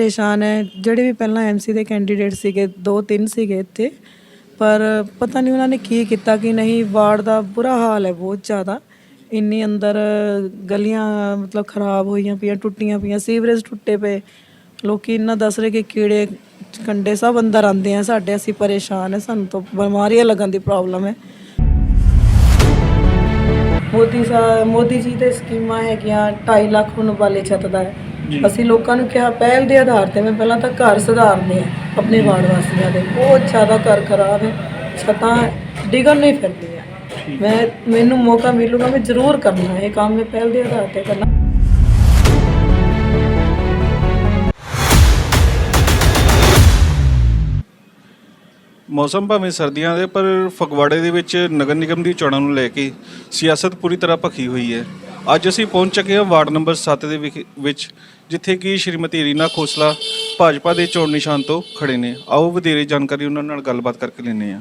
ਪਰੇਸ਼ਾਨ ਹੈ। ਜਿਹੜੇ ਵੀ ਪਹਿਲਾਂ ਐਮਸੀ ਦੇ ਕੈਂਡੀਡੇਟ ਸੀਗੇ, ਦੋ ਤਿੰਨ ਸੀਗੇ ਇੱਥੇ, ਪਰ ਪਤਾ ਨਹੀਂ ਉਹਨਾਂ ਨੇ ਕੀ ਕੀਤਾ ਕਿ ਨਹੀਂ। ਵਾਰਡ ਦਾ ਬੁਰਾ ਹਾਲ ਹੈ ਬਹੁਤ ਜ਼ਿਆਦਾ। ਇੰਨੀ ਅੰਦਰ ਗਲੀਆਂ ਮਤਲਬ ਖਰਾਬ ਹੋਈਆਂ ਪਈਆਂ, ਟੁੱਟੀਆਂ ਪਈਆਂ, ਸੀਵਰੇਜ ਟੁੱਟੇ ਪਏ। ਲੋਕੀ ਇੰਨਾ ਦੱਸ ਰਹੇ ਕਿ ਕੀੜੇ, ਕੰਡੇ ਸਭ ਅੰਦਰ ਆਉਂਦੇ ਆ। ਸਾਡੇ ਅਸੀਂ ਪਰੇਸ਼ਾਨ ਹੈ, ਸਾਨੂੰ ਤਾਂ ਬਿਮਾਰੀਆਂ ਲੱਗਣ ਦੀ ਪ੍ਰੋਬਲਮ ਹੈ। ਮੋਦੀ ਸਾਹਿਬ ਮੋਦੀ ਜੀ ਦੇ ਸਕੀਮਾਂ ਹੈਗੀਆਂ 2.5 ਲੱਖ ਹੁਣ ਵਾਲੇ ਛੱਤ ਦਾ ਹੈ। ਅਸੀਂ ਲੋਕਾਂ ਨੂੰ ਕਿਹਾ ਪਹਿਲ ਦੇ ਆਧਾਰ ਤੇ ਮੈਂ ਪਹਿਲਾਂ ਤਾਂ ਘਰ ਸੁਧਾਰਨੇ ਆ ਆਪਣੇ ਵਾਰਡ ਵਾਸੀਆਂ ਦੇ। ਬਹੁਤ ਜ਼ਿਆਦਾ ਘਰ ਖਰਾਬ ਹੈ ਛੱਤਾਂ ਡਿਗਣ ਨਹੀਂ ਫਿਰਦੀਆਂ ਮੈਂ ਮੈਨੂੰ ਮੌਕਾ ਮਿਲੂਗਾ ਮੈਂ ਜ਼ਰੂਰ ਕਰਨਾ ਇਹ ਕੰਮ ਮੈਂ ਪਹਿਲ ਦੇ ਆਧਾਰ ਤੇ ਕਰਨਾ। ਮੌਸਮ ਭਾਵੇਂ ਸਰਦੀਆਂ ਦੇ ਪਰ ਫਗਵਾੜੇ ਦੇ ਵਿੱਚ ਨਗਰ ਨਿਗਮ ਦੀ ਚੋਣਾਂ ਨੂੰ ਲੈ ਕੇ ਸਿਆਸਤ ਪੂਰੀ ਤਰ੍ਹਾਂ ਭਖੀ ਹੋਈ ਹੈ। ਅੱਜ ਅਸੀਂ ਪਹੁੰਚ ਚੁੱਕੇ ਹਾਂ ਵਾਰਡ ਨੰਬਰ 7 ਦੇ ਵਿਖ- ਵਿੱਚ, ਜਿੱਥੇ ਕਿ ਸ਼੍ਰੀਮਤੀ ਰੀਨਾ ਖੋਸਲਾ ਭਾਜਪਾ ਦੇ ਚੋਣ ਨਿਸ਼ਾਨ ਤੋਂ ਖੜੇ ਨੇ। ਆਓ ਵਧੇਰੇ ਜਾਣਕਾਰੀ ਉਹਨਾਂ ਨਾਲ ਗੱਲਬਾਤ ਕਰਕੇ ਲੈਂਦੇ ਹਾਂ।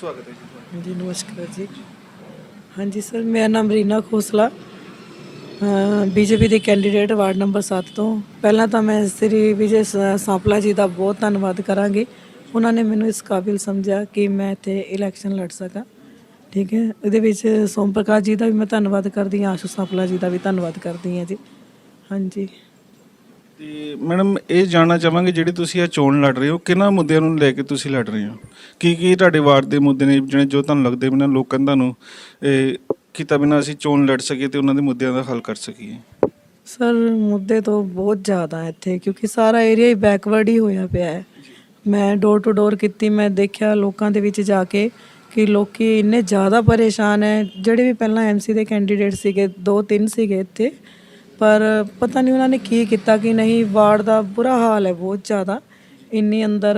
ਸਵਾਗਤ ਹੈ ਜੀ ਜੀ ਨਮਸਕਾਰ ਜੀ। ਹਾਂਜੀ, ਸਰ, ਮੇਰਾ ਨਾਮ ਰੀਨਾ ਖੋਸਲਾ। ਬੀਜੇਪੀ ਦੇ ਕੈਂਡੀਡੇਟ ਵਾਰਡ ਨੰਬਰ 7 ਤੋਂ। ਪਹਿਲਾਂ ਤਾਂ ਮੈਂ ਸ੍ਰੀ ਵਿਜੇ ਸ- ਸਾਂਪਲਾ ਜੀ ਦਾ ਬਹੁਤ ਧੰਨਵਾਦ ਕਰਾਂਗੀ। ਉਹਨਾਂ ਨੇ ਮੈਨੂੰ ਇਸ ਕਾਬਿਲ ਸਮਝਿਆ ਕਿ ਮੈਂ ਇੱਥੇ ਇਲੈਕਸ਼ਨ ਲੜ ਸਕਾਂ। ਠੀਕ ਹੈ? ਇਹਦੇ ਵਿੱਚ ਸੋਮ ਪ੍ਰਕਾਸ਼ ਜੀ ਦਾ ਵੀ ਮੈਂ ਧੰਨਵਾਦ ਕਰਦੀ ਹਾਂ ਆਸ਼ੂ ਸਾਂਪਲਾ ਜੀ ਦਾ ਵੀ ਧੰਨਵਾਦ ਕਰਦੀ ਹਾਂ ਜੀ। ਹਾਂਜੀ। ਤੇ ਮੈਡਮ ਇਹ ਜਾਣਨਾ ਚਾਹਾਂਗੇ ਜਿਹੜੀ ਤੁਸੀਂ ਇਹ ਚੋਣ ਲੜ ਰਹੇ ਹੋ ਕਿਹਨਾਂ ਮੁੱਦਿਆਂ ਨੂੰ ਲੈ ਕੇ ਤੁਸੀਂ ਲੜ ਰਹੇ ਹੋ? ਕੀ ਕੀ ਤੁਹਾਡੇ ਵਾਰਡ ਦੇ ਮੁੱਦੇ ਨੇ ਜਿਹੜੇ ਜੋ ਤੁਹਾਨੂੰ ਲੱਗਦੇ ਬਿਨਾਂ ਲੋਕਾਂ ਨੇ ਤੁਹਾਨੂੰ ਇਹ ਕੀਤਾ ਬਿਨਾਂ ਅਸੀਂ ਚੋਣ ਲੜ ਸਕੀਏ ਤੇ ਉਹਨਾਂ ਦੇ ਮੁੱਦਿਆਂ ਦਾ ਹੱਲ ਕਰ ਸਕੀਏ? ਸਰ ਮੁੱਦੇ ਤਾਂ ਬਹੁਤ ਜ਼ਿਆਦਾ ਇੱਥੇ ਕਿਉਂਕਿ ਸਾਰਾ ਏਰੀਆ ਹੀ ਬੈਕਵਰਡ ਹੀ ਹੋਇਆ ਪਿਆ ਹੈ। ਮੈਂ ਡੋਰ ਟੂ ਡੋਰ ਕੀਤੀ ਮੈਂ ਦੇਖਿਆ ਲੋਕਾਂ ਦੇ ਵਿੱਚ ਜਾ ਕੇ ਕਿ ਲੋਕੀ ਇੰਨੇ ਜ਼ਿਆਦਾ ਪਰੇਸ਼ਾਨ ਹੈ ਜਿਹੜੇ ਵੀ ਪਹਿਲਾਂ ਐਮਸੀ ਦੇ ਕੈਂਡੀਡੇਟ ਸੀਗੇ, ਦੋ ਤਿੰਨ ਸੀਗੇ ਇੱਥੇ, ਪਰ ਪਤਾ ਨਹੀਂ ਉਹਨਾਂ ਨੇ ਕੀ ਕੀਤਾ ਕਿ ਨਹੀਂ। ਵਾਰਡ ਦਾ ਬੁਰਾ ਹਾਲ ਹੈ ਬਹੁਤ ਜ਼ਿਆਦਾ। ਇੰਨੀ ਅੰਦਰ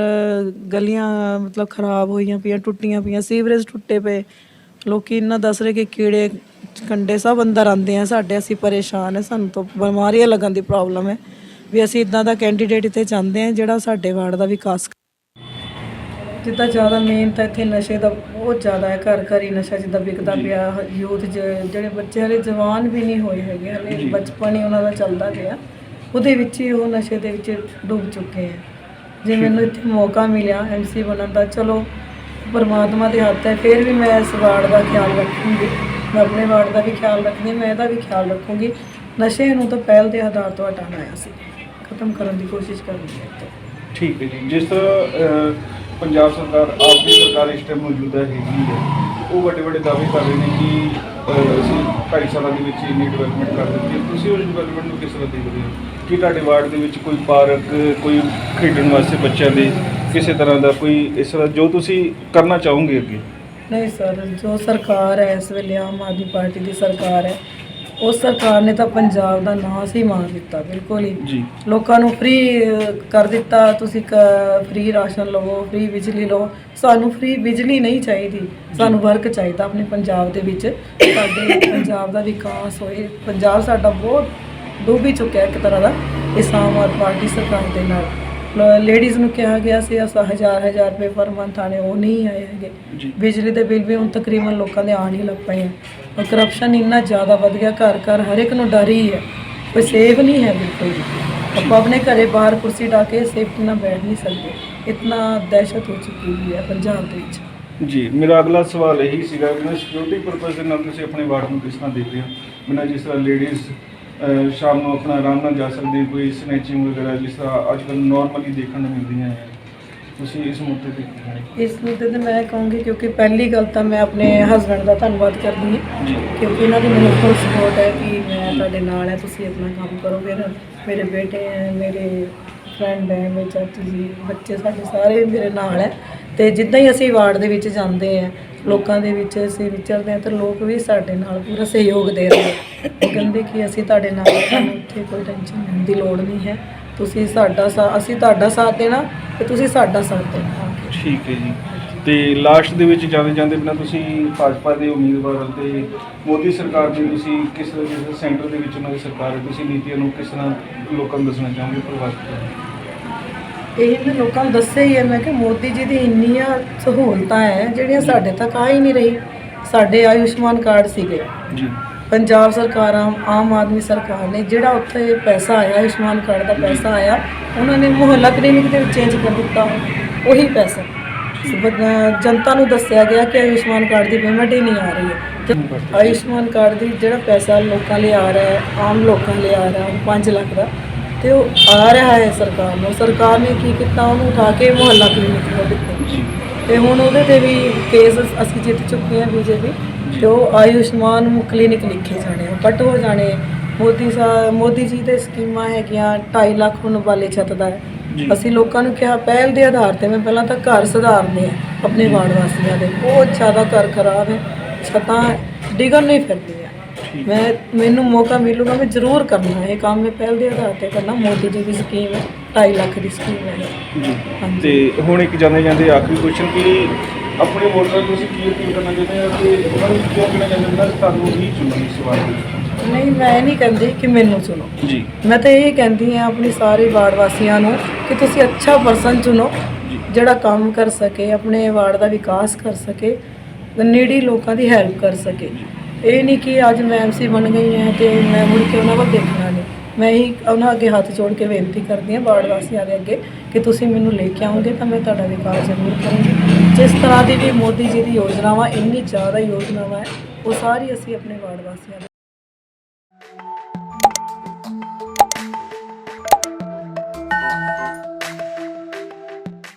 ਗਲੀਆਂ ਮਤਲਬ ਖਰਾਬ ਹੋਈਆਂ ਪਈਆਂ, ਟੁੱਟੀਆਂ ਪਈਆਂ, ਸੀਵਰੇਜ ਟੁੱਟੇ ਪਏ। ਲੋਕੀ ਇੰਨਾ ਦੱਸ ਰਹੇ ਕਿ ਕੀੜੇ, ਕੰਡੇ ਸਭ ਅੰਦਰ ਆਉਂਦੇ ਆ ਸਾਡੇ ਅਸੀਂ ਪਰੇਸ਼ਾਨ ਹੈ ਸਾਨੂੰ ਤਾਂ ਬਿਮਾਰੀਆਂ ਲੱਗਣ ਦੀ ਪ੍ਰੋਬਲਮ ਹੈ ਵੀ ਅਸੀਂ ਇਦਾਂ ਦਾ ਕੈਂਡੀਡੇਟ ਇੱਥੇ ਚਾਹੁੰਦੇ ਆ ਜਿਹੜਾ ਸਾਡੇ ਵਾਰਡ ਦਾ ਵਿਕਾਸ ਜਿੱਦਾਂ ਜ਼ਿਆਦਾ ਮੇਨ ਤਾਂ ਇੱਥੇ ਨਸ਼ੇ ਦਾ ਬਹੁਤ ਜ਼ਿਆਦਾ ਹੈ ਘਰ ਘਰ ਹੀ ਨਸ਼ਾ ਜਿੱਦਾਂ ਵਿਕਦਾ ਪਿਆ ਯੂਥ ਜਿਹੜੇ ਬੱਚੇ ਹਲੇ ਜਵਾਨ ਵੀ ਨਹੀਂ ਹੋਏ ਹੈਗੇ ਹਲੇ ਬਚਪਨ ਹੀ ਉਹਨਾਂ ਦਾ ਚੱਲਦਾ ਪਿਆ। ਉਹਦੇ ਵਿੱਚ ਹੀ ਉਹ ਨਸ਼ੇ ਦੇ ਵਿੱਚ ਡੁੱਬ ਚੁੱਕੇ ਆ ਜੇ ਮੈਨੂੰ ਇੱਥੇ ਮੌਕਾ ਮਿਲਿਆ ਐਮਸੀ ਬਣਨ ਦਾ ਚਲੋ ਪਰਮਾਤਮਾ ਦੇ ਹੱਥ ਹੈ ਫਿਰ ਵੀ ਮੈਂ ਇਸ ਵਾਰਡ ਦਾ ਖਿਆਲ ਰੱਖੂੰਗੀ। ਮੈਂ ਆਪਣੇ ਵਾਰਡ ਦਾ ਵੀ ਖਿਆਲ ਰੱਖਦੀ ਮੈਂ ਇਹਦਾ ਵੀ ਖਿਆਲ ਰੱਖੂੰਗੀ। ਨਸ਼ੇ ਨੂੰ ਤਾਂ ਪਹਿਲ ਦੇ ਆਧਾਰ ਤੋਂ ਹਟਾਉਣਾ ਹੈ ਅਸੀਂ ਖਤਮ ਕਰਨ ਦੀ ਕੋਸ਼ਿਸ਼ ਕਰਨੀ ਹੈ। ਠੀਕ ਹੈ ਜੀ। ਜਿਸ ਤਰ੍ਹਾਂ ਪੰਜਾਬ ਸਰਕਾਰ ਆਪ ਦੀ ਸਰਕਾਰ ਇਸ ਟਾਈਮ ਮੌਜੂਦਾ ਹੈਗੀ ਹੈ। ਉਹ ਵੱਡੇ ਵੱਡੇ ਦਾਅਵੇ ਕਰ ਰਹੇ ਨੇ ਕਿ ਅਹ, ਅਸੀਂ ਢਾਈ ਸਾਲਾਂ ਦੇ ਵਿੱਚ ਇੰਨੀ ਡਿਵੈਲਪਮੈਂਟ ਕਰ ਦਿੱਤੀ ਹੈ। ਤੁਸੀਂ ਉਸ ਡਿਵੈਲਪਮੈਂਟ ਨੂੰ ਕਿਸ ਤਰ੍ਹਾਂ ਦੇਖਦੇ ਹੋ? ਕਿ ਤੁਹਾਡੇ ਵਾਰਡ ਦੇ ਵਿੱਚ ਕੋਈ ਪਾਰਕ ਕੋਈ ਖੇਡਣ ਵਾਸਤੇ ਬੱਚਿਆਂ ਦੇ ਕਿਸੇ ਤਰ੍ਹਾਂ ਦਾ ਕੋਈ ਇਸ ਤਰ੍ਹਾਂ ਜੋ ਤੁਸੀਂ ਕਰਨਾ ਚਾਹੋਗੇ ਅੱਗੇ? ਨਹੀਂ ਸਰ ਜੋ ਸਰਕਾਰ ਹੈ ਇਸ ਵੇਲੇ ਆਮ ਆਦਮੀ ਪਾਰਟੀ ਦੀ ਸਰਕਾਰ ਹੈ ਉਸ ਸਰਕਾਰ ਨੇ ਤਾਂ ਪੰਜਾਬ ਦਾ ਨਾਸ ਹੀ ਮਾਰ ਦਿੱਤਾ ਬਿਲਕੁਲ ਹੀ। ਜੀ। ਲੋਕਾਂ ਨੂੰ ਫ੍ਰੀ ਕਰ ਦਿੱਤਾ ਤੁਸੀਂ ਫ੍ਰੀ ਰਾਸ਼ਨ ਲਵੋ ਫ੍ਰੀ ਬਿਜਲੀ ਲਓ ਸਾਨੂੰ ਫ੍ਰੀ ਬਿਜਲੀ ਨਹੀਂ ਚਾਹੀਦੀ ਸਾਨੂੰ ਵਰਕ ਚਾਹੀਦਾ ਆਪਣੇ ਪੰਜਾਬ ਦੇ ਵਿੱਚ। ਸਾਡੇ ਪੰਜਾਬ ਦਾ ਵਿਕਾਸ ਹੋਏ ਪੰਜਾਬ ਸਾਡਾ ਬਹੁਤ ਡੁੱਬ ਚੁੱਕਿਆ ਇੱਕ ਤਰ੍ਹਾਂ ਦਾ ਇਸ ਆਮ ਆਦਮੀ ਪਾਰਟੀ ਸਰਕਾਰ ਦੇ ਨਾਲ। ਲੇਡੀਜ਼ ਨੂੰ ਕਿਹਾ ਗਿਆ ਸੀ ਅਸ ਹਜ਼ਾਰ ਹਜ਼ਾਰ ਰੁਪਏ ਪਰ ਮੰਥ ਆਣੇ ਉਹ ਨਹੀਂ ਆਏ ਹੈਗੇ। ਬਿਜਲੀ ਦੇ ਬਿੱਲ ਵੀ ਹੁਣ ਤਕਰੀਬਨ ਲੋਕਾਂ ਦੇ ਆਣ ਹੀ ਲੱਗ ਪਏ ਆ। ਕਰਪਸ਼ਨ ਇੰਨਾ ਜ਼ਿਆਦਾ ਵੱਧ ਗਿਆ ਘਰ ਘਰ ਹਰ ਇੱਕ ਨੂੰ ਡਰ ਹੀ ਹੈ। ਕੋਈ ਸੇਫ ਨਹੀਂ ਹੈ ਬਿਲਕੁਲ ਆਪਾਂ ਆਪਣੇ ਘਰੇ ਬਾਹਰ ਕੁਰਸੀ ਢਾ ਕੇ ਸੇਫਟੀ ਨਾਲ ਬੈਠ ਨਹੀਂ ਸਕਦੇ। ਇਤਨਾ ਦਹਿਸ਼ਤ ਹੋ ਚੁੱਕੀ ਹੈ ਪੰਜਾਬ ਦੇ ਵਿੱਚ। ਜੀ ਮੇਰਾ ਅਗਲਾ ਸਵਾਲ ਇਹੀ ਸੀਗਾ ਕਿ ਨਾ ਸਿਕਿਉਰਿਟੀ ਪਰਪਸ ਦੇ ਨਾਲ ਤੁਸੀਂ ਆਪਣੇ ਵਾਰਡ ਨੂੰ ਕਿਸ ਤਰ੍ਹਾਂ ਦੇਖਦੇ ਹੋ? ਬਿਨਾਂ ਜਿਸ ਤਰ੍ਹਾਂ ਲੇਡੀਜ਼ ਸ਼ਾਮ ਨੂੰ ਆਪਣਾ ਆਰਾਮ ਨਾਲ ਜਾ ਸਕਦੀ ਕੋਈ ਸਨੈਚਿੰਗ ਵਗੈਰਾ ਜਿਸ ਤਰ੍ਹਾਂ ਅੱਜ ਕੱਲ੍ਹ ਨਾਰਮਲੀ ਦੇਖਣ ਨੂੰ ਮਿਲਦੀਆਂ ਹੈ। ਤੁਸੀਂ ਇਸ ਮੁੱਦੇ ਤੇ ਕੀ ਕਹਿਣਾ? ਇਸ ਮੁੱਦੇ ਤੇ ਮੈਂ ਕਹੂੰਗੀ ਕਿਉਂਕਿ ਪਹਿਲੀ ਗੱਲ ਤਾਂ ਮੈਂ ਆਪਣੇ ਹਸਬੰਡ ਦਾ ਧੰਨਵਾਦ ਕਰਦੀ ਹਾਂ। ਕਿਉਂਕਿ ਇਹਨਾਂ ਦੀ ਮੈਨੂੰ ਫੁੱਲ ਸਪੋਰਟ ਹੈ ਕਿ ਮੈਂ ਤੁਹਾਡੇ ਨਾਲ ਹੈ ਤੁਸੀਂ ਆਪਣਾ ਕੰਮ ਕਰੋ। ਫਿਰ ਮੇਰੇ ਬੇਟੇ ਹੈ ਮੇਰੇ ਫਰੈਂਡ ਹੈ ਮੇਰੇ ਚਾਚੀ ਜੀ ਬੱਚੇ ਸਾਡੇ ਸਾਰੇ ਮੇਰੇ ਨਾਲ ਹੈ। ਤੇ ਜਿੱਦਾਂ ਹੀ ਅਸੀਂ ਵਾਰਡ ਦੇ ਵਿੱਚ ਜਾਂਦੇ ਆ ਲੋਕਾਂ ਦੇ ਵਿੱਚ ਅਸੀਂ ਵਿਚਰਦੇ ਆ ਤਾਂ ਲੋਕ ਵੀ ਸਾਡੇ ਨਾਲ ਪੂਰਾ ਸਹਿਯੋਗ ਦੇ ਰਹੇ ਆ। ਉਹ ਕਹਿੰਦੇ ਕਿ ਅਸੀਂ ਤੁਹਾਡੇ ਨਾਲ ਹਾਂ, ਤੁਹਾਨੂੰ ਇੱਥੇ ਕੋਈ ਟੈਨਸ਼ਨ ਲੈਣ ਦੀ ਲੋੜ ਨਹੀਂ ਹੈ। ਤੁਸੀਂ ਸਾਡਾ ਸਾ- ਅਸੀਂ ਤੁਹਾਡਾ ਸਾਥ ਦੇਣਾ ਤੇ ਤੁਸੀਂ ਸਾਡਾ ਸਾਥ ਦੇਣਾ। ਠੀਕ ਹੈ ਜੀ। ਤੇ ਲਾਸਟ ਦੇ ਵਿੱਚ ਜਾਂਦੇ ਜਾਂਦੇ ਬਿਨਾਂ ਤੁਸੀਂ ਭਾਜਪਾ ਦੇ ਉਮੀਦਵਾਰ ਤੇ ਮੋਦੀ ਸਰਕਾਰ ਦੀ ਤੁਸੀਂ ਕਿਸ ਜਿਸ ਸੈਂਟਰ ਦੇ ਵਿੱਚ ਉਹਨਾਂ ਦੀ ਸਰਕਾਰ ਹੈ ਤੁਸੀਂ ਨੀਤੀਆਂ ਨੂੰ ਕਿਸ ਤਰ੍ਹਾਂ ਲੋਕਾਂ ਨੂੰ ਦੱਸਣਾ ਚਾਹੋਗੇ ਪ੍ਰਭਾਵਿਤ ਇਹ ਮੈਂ ਲੋਕਾਂ ਨੂੰ ਦੱਸਿਆ ਹੀ ਹੈ ਮੈਂ ਕਿ ਮੋਦੀ ਜੀ ਦੀ ਇੰਨੀਆਂ ਸਹੂਲਤਾਂ ਹੈ ਜਿਹੜੀਆਂ ਸਾਡੇ ਤੱਕ ਆ ਹੀ ਨਹੀਂ ਰਹੀ। ਸਾਡੇ ਆਯੁਸ਼ਮਾਨ ਕਾਰਡ ਸੀਗੇ। ਜੀ। ਪੰਜਾਬ ਸਰਕਾਰ, ਆਮ ਆਮ ਆਦਮੀ ਸਰਕਾਰ ਨੇ ਜਿਹੜਾ ਉੱਥੇ ਪੈਸਾ ਆਇਆ, ਆਯੁਸ਼ਮਾਨ ਕਾਰਡ ਦਾ ਪੈਸਾ ਆਇਆ, ਉਹਨਾਂ ਨੇ ਮੁਹੱਲਾ ਕਲੀਨਿਕ ਦੇ ਵਿੱਚ ਚੇਂਜ ਕਰ ਦਿੱਤਾ। ਉਹੀ ਪੈਸਾ। ਜਨਤਾ ਨੂੰ ਦੱਸਿਆ ਗਿਆ ਕਿ ਆਯੁਸ਼ਮਾਨ ਕਾਰਡ ਦੀ ਪੇਮੈਂਟ ਹੀ ਨਹੀਂ ਆ ਰਹੀ ਹੈ। ਆਯੁਸ਼ਮਾਨ ਕਾਰਡ ਦੀ ਜਿਹੜਾ ਪੈਸਾ ਲੋਕਾਂ ਲਈ ਆ ਰਿਹਾ ਹੈ, ਆਮ ਲੋਕਾਂ ਲਈ ਆ ਰਿਹਾ ਹੈ 5 ਲੱਖ ਦਾ, ਤੇ ਉਹ ਆ ਰਿਹਾ ਹੈ ਸਰਕਾਰ ਨੂੰ। ਸਰਕਾਰ ਨੇ ਕੀ ਕੀਤਾ? ਉਹਨੂੰ ਉਠਾ ਕੇ ਮੁਹੱਲਾ ਕਲੀਨਿਕ ਨੂੰ ਦਿੱਤਾ। ਤੇ ਹੁਣ ਉਹਦੇ ਤੇ ਵੀ ਕੇਸ ਅਸੀਂ ਜਿੱਤ ਚੁੱਕੇ ਹਾਂ ਬੀਜੇਪੀ। ਉਹ ਆਯੁਸ਼ਮਾਨ ਕਲੀਨਿਕ ਲਿਖੇ ਜਾਣੇ ਆ ਕੱਟ ਹੋ ਜਾਣੇ ਮੋਦੀ ਸਾਹਿਬ ਮੋਦੀ ਜੀ ਦੇ ਸਕੀਮਾਂ ਹੈਗੀਆਂ 2.5 ਲੱਖ ਹੁਣ ਵਾਲੇ ਛੱਤ ਦਾ। ਹੈ ਜੀ। ਅਸੀਂ ਲੋਕਾਂ ਨੂੰ ਕਿਹਾ ਪਹਿਲ ਦੇ ਆਧਾਰ ਤੇ ਮੈਂ ਪਹਿਲਾਂ ਤਾਂ ਘਰ ਸੁਧਾਰਨੇ ਆ ਆਪਣੇ ਵਾਰਡ ਵਾਸੀਆਂ ਦੇ। ਬਹੁਤ ਜ਼ਿਆਦਾ ਘਰ ਖਰਾਬ ਹੈ ਛੱਤਾਂ ਡਿੱਗਣ ਨਹੀਂ ਫਿਰਦੀਆਂ ਮੈਂ ਮੈਨੂੰ ਮੌਕਾ ਮਿਲੂਗਾ ਮੈਂ ਜ਼ਰੂਰ ਕਰਨਾ ਇਹ ਕੰਮ। ਮੈਂ ਪਹਿਲ ਦੇ ਆਧਾਰ ਤੇ ਕਰਨਾ ਮੋਦੀ ਜੀ ਦੀ ਸਕੀਮ ਹੈ 2.5 ਲੱਖ ਦੀ ਸਕੀਮ ਹੈ ਜੀ। ਹਾਂਜੀ। ਤੇ ਹੁਣ ਇੱਕ ਜਾਂਦੇ ਜਾਂਦੇ ਆਖਰੀ ਕੁਐਸਚਨ ਕਿ ਆਪਣੇ ਵੋਟਰਾਂ ਨੂੰ ਤੁਸੀਂ ਕੀ ਅਪੀਲ ਕਰਨਾ ਚਾਹੁੰਦੇ ਹੋ ਕਿ ਉਹਨਾਂ ਨੂੰ ਕਿਉਂ ਕਹਿਣਾ ਚਾਹੁੰਦੇ ਹੋ ਤੁਹਾਨੂੰ ਹੀ ਚੁਣੋ ਇਸ ਵਾਰ ਨਹੀਂ ਮੈਂ ਨਹੀਂ ਕਹਿੰਦੀ ਕਿ ਮੈਨੂੰ ਚੁਣੋ। ਜੀ। ਮੈਂ ਤਾਂ ਇਹ ਕਹਿੰਦੀ ਹਾਂ ਆਪਣੀ ਸਾਰੇ ਵਾਰਡ ਵਾਸੀਆਂ ਨੂੰ ਕਿ ਤੁਸੀਂ ਅੱਛਾ ਪਰਸਨ ਚੁਣੋ ਜਿਹੜਾ ਕੰਮ ਕਰ ਸਕੇ ਆਪਣੇ ਵਾਰਡ ਦਾ ਵਿਕਾਸ ਕਰ ਸਕੇ ਨੇੜੀ ਲੋਕਾਂ ਦੀ ਹੈਲਪ ਕਰ ਸਕੇ। ਇਹ ਨਹੀਂ ਕਿ ਅੱਜ ਮੈਂ ਐਮਸੀ ਬਣ ਗਈ ਹਾਂ ਤੇ ਮੈਂ ਮੁੜ ਕੇ ਉਹਨਾਂ ਕੋਲ ਦੇਖਣਾ ਨਹੀਂ। ਮੈਂ ਹੀ ਉਹਨਾਂ ਅੱਗੇ ਹੱਥ ਜੋੜ ਕੇ ਬੇਨਤੀ ਕਰਦੀ ਹਾਂ ਵਾਰਡ ਵਾਸੀਆਂ ਦੇ ਅੱਗੇ ਕਿ ਤੁਸੀਂ ਮੈਨੂੰ ਲੈ ਕੇ ਆਓਗੇ ਤਾਂ ਮੈਂ ਤੁਹਾਡਾ ਵਿਕਾਸ ਜ਼ਰੂਰ ਕਰਾਂਗੀ। ਜਿਸ ਤਰ੍ਹਾਂ ਦੀ ਵੀ ਮੋਦੀ ਜੀ ਦੀ ਯੋਜਨਾਵਾਂ, ਇੰਨੀ ਜ਼ਿਆਦਾ ਯੋਜਨਾਵਾਂ ਹੈ, ਉਹ ਸਾਰੀ ਅਸੀਂ ਆਪਣੇ ਵਾਰਡ ਵਾਸੀਆਂ ਦੇ